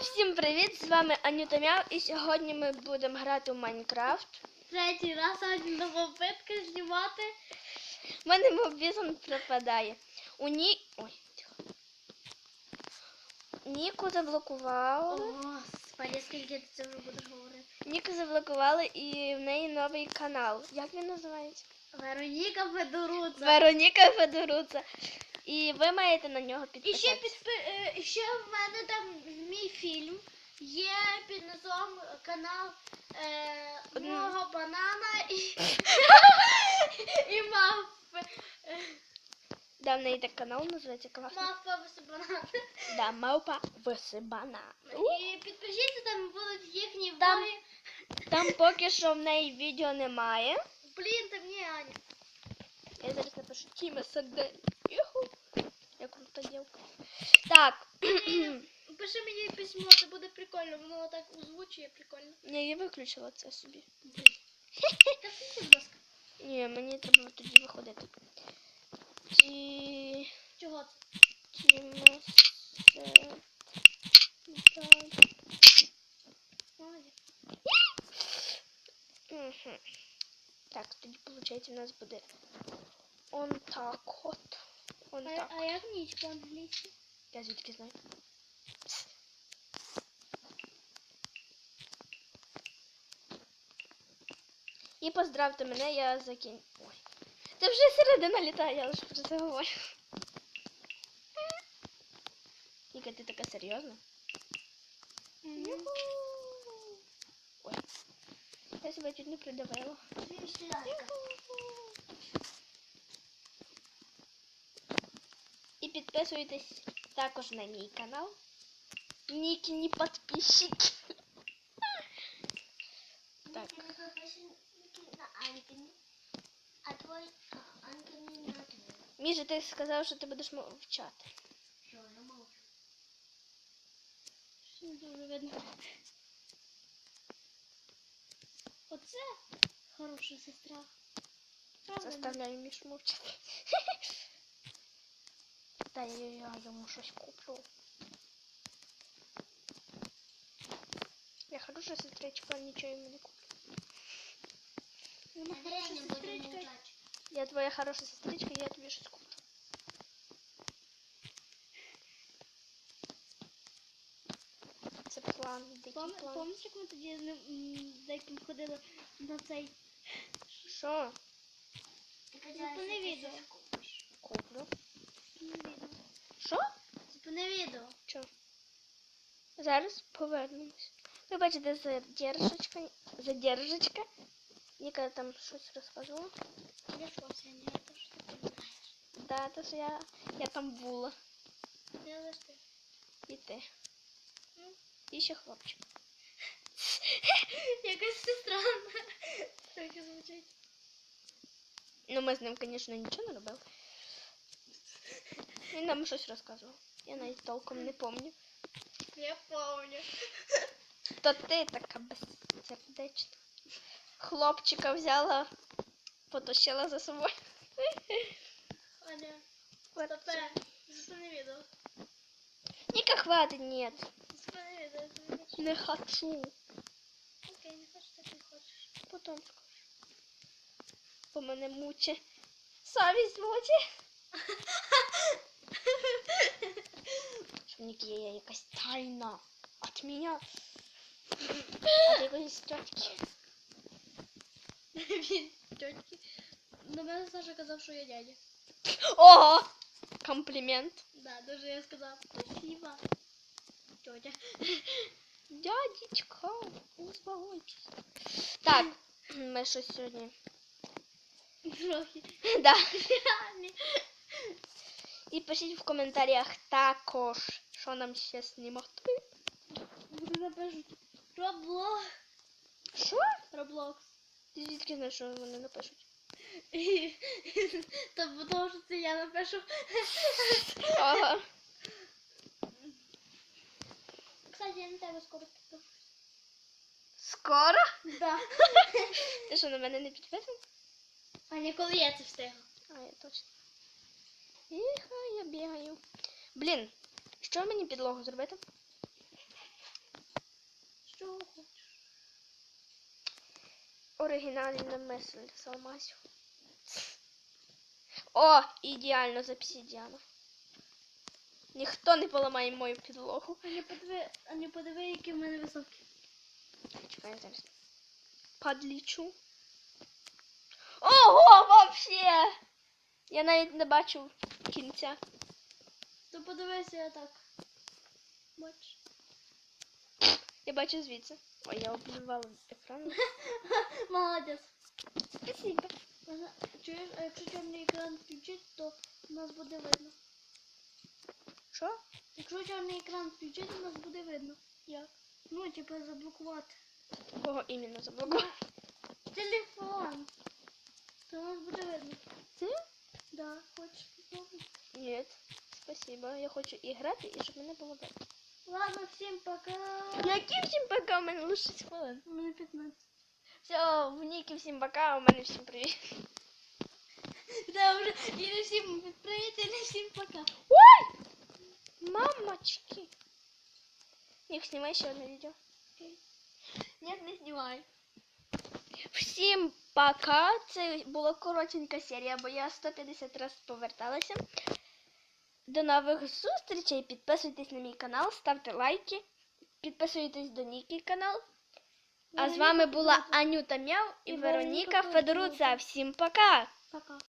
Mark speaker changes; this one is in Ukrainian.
Speaker 1: Всім привіт! З вами Анюта Мяу і сьогодні ми будемо грати в Майнкрафт.
Speaker 2: Третій раз одна попитка знімати.
Speaker 1: У мене мобізон пропадає. У Ні... Ой, тихо. Ніку заблокували.
Speaker 2: Господи, скільки ти це вже будеш говорити?
Speaker 1: Ніку заблокували і в неї новий канал. Як він називається?
Speaker 2: Вероніка Федоруца.
Speaker 1: Вероніка Федоруца. І ви маєте на нього
Speaker 2: І ще, підпи... е, ще в мене там мій фільм. Є під назвом канал е, мого банана і, і мавпи.
Speaker 1: Да, в неї так канал називається класно.
Speaker 2: Мавпа без банана.
Speaker 1: Да, мавпа висибана.
Speaker 2: І підпишіться, там будуть їхні
Speaker 1: Там-
Speaker 2: влоги.
Speaker 1: Там поки що в неї відео немає.
Speaker 2: Блін, там не Аня.
Speaker 1: Я зараз напишу Тіма Сардель. Я крута дівка. Так.
Speaker 2: Пиши мені письмо, це буде прикольно, воно так озвучує прикольно.
Speaker 1: Ні, я виключила це собі.
Speaker 2: Та пиши, будь ласка.
Speaker 1: Ні, мені треба тоді виходити. Ті...
Speaker 2: Чого. Молодець.
Speaker 1: Мгм. Так, тоді, виходить, у нас буде он так от. Он
Speaker 2: А,
Speaker 1: так.
Speaker 2: а як ніч по-англійськи?
Speaker 1: Я звідки знаю. І поздравте мене, я закін... Ой. Це вже середина літа, я лише про це говорю. Ніка, ти така серйозна? Ой. Я себе чуть не придавила. підписуйтесь також на мій канал. Нікіні підписчики. Так.
Speaker 2: А твой Анкині не твій.
Speaker 1: Міша, ти сказав, що ти будеш мовчати.
Speaker 2: Що, я мовчу. Що не дуже видно. Оце хороша сестра. Правда?
Speaker 1: Заставляю Мішу мовчати. Та я, я йому щось куплю. Я хороша сестричка, нічого йому не куплю. Я твоя хороша сестричка, я тобі щось куплю. Це план, дикий
Speaker 2: Пам-
Speaker 1: план.
Speaker 2: Пам'ятаєш, як ми тоді з ним м, з деяким ходили на цей
Speaker 1: Що?
Speaker 2: Зупини відео.
Speaker 1: Куплю.
Speaker 2: Зупини відео.
Speaker 1: Що?
Speaker 2: Зупини відео.
Speaker 1: Що? Зараз повернемось. Ви бачите задержечка. Задержечка. Ніка там щось розказувала.
Speaker 2: Я що, Сеня, я теж таке знаєш.
Speaker 1: Да, то що я, я там була.
Speaker 2: Я лише ти.
Speaker 1: І ти.
Speaker 2: Ну.
Speaker 1: І ще хлопчик.
Speaker 2: Якась це странно. Так і звучить.
Speaker 1: Ну, ми з ним, звісно, нічого не робили. Він нам щось розказував. Я навіть толком не пам'ятаю.
Speaker 2: Я помню.
Speaker 1: То ти така безсердечна. Хлопчика взяла, потащила за собою.
Speaker 2: Аня, стопе. Зупини відео.
Speaker 1: Ніка хватить, ні.
Speaker 2: Зупини відео, я не хочу.
Speaker 1: Не хочу.
Speaker 2: Окей, не хочеш, так не хочеш.
Speaker 1: Потім скажу. Бо мене мучить. Совість мучить. Що якась тайна. От мене. От якоїсь тітки.
Speaker 2: Він тьотки. До мене Саша казав, що я дядя.
Speaker 1: Ого! Комплімент.
Speaker 2: Да, даже я сказав спасибо. Тетя.
Speaker 1: Дядечка, успокойтесь. Так, ми щось сьогодні.
Speaker 2: Трохи.
Speaker 1: Да.
Speaker 2: Реально.
Speaker 1: І пишіть в коментарях також, що нам ще знімати.
Speaker 2: Вони напишуть Роблок.
Speaker 1: Що?
Speaker 2: Роблокс.
Speaker 1: Ти звідки знаєш, що вони напишуть?
Speaker 2: Та тому що це я напишу.
Speaker 1: Ага.
Speaker 2: Кстати, я на тебе скоро підпишу.
Speaker 1: Скоро?
Speaker 2: Да.
Speaker 1: Ти що на мене не підписаний?
Speaker 2: А не коли я це встигла.
Speaker 1: А, я точно. Іха, я бігаю. Блін, що мені підлогу зробити? Що хочеш? Оригінальне мисль Салмасю. О, ідеально за обсидіана. Ніхто не поламає мою підлогу.
Speaker 2: Ані подиви, ані подиви, які в мене високі.
Speaker 1: Чекай, зараз. Подлічу. Ого, вообще! Я навіть не бачив кінця.
Speaker 2: То подивися я так. Бач.
Speaker 1: Я бачу звідси. Ой, я обливала екран.
Speaker 2: Молодець.
Speaker 1: Спасибо.
Speaker 2: Чуєш, а якщо чорний екран включить, то нас буде видно.
Speaker 1: Що?
Speaker 2: Якщо чорний екран включить, нас буде видно. Як? Ну, типу, заблокувати.
Speaker 1: Кого іменно заблокував?
Speaker 2: Телефон. То нас буде видно.
Speaker 1: Ти?
Speaker 2: Да, хочеш попробуй?
Speaker 1: Ні. Спасибо. Я хочу і грати, і щоб мене було.
Speaker 2: Ладно, всім пока.
Speaker 1: Яким всім пока? У мене лише 6 хвилин.
Speaker 2: У мене 15.
Speaker 1: Все, в Ніки всім пока, у мене всім привіт.
Speaker 2: Да, вже і не всім привіт, і всім пока.
Speaker 1: Ой! Мамочки. Нік, знімай ще одне відео.
Speaker 2: Ні, не знімай.
Speaker 1: Всім пока. Це була коротенька серія, бо я 150 разів поверталася. До нових зустрічей. Підписуйтесь на мій канал, ставте лайки, підписуйтесь до Ніки канал. А з вами була Анюта Мяу і
Speaker 2: Вероніка
Speaker 1: Федоруца. Всім пока!
Speaker 2: Пока.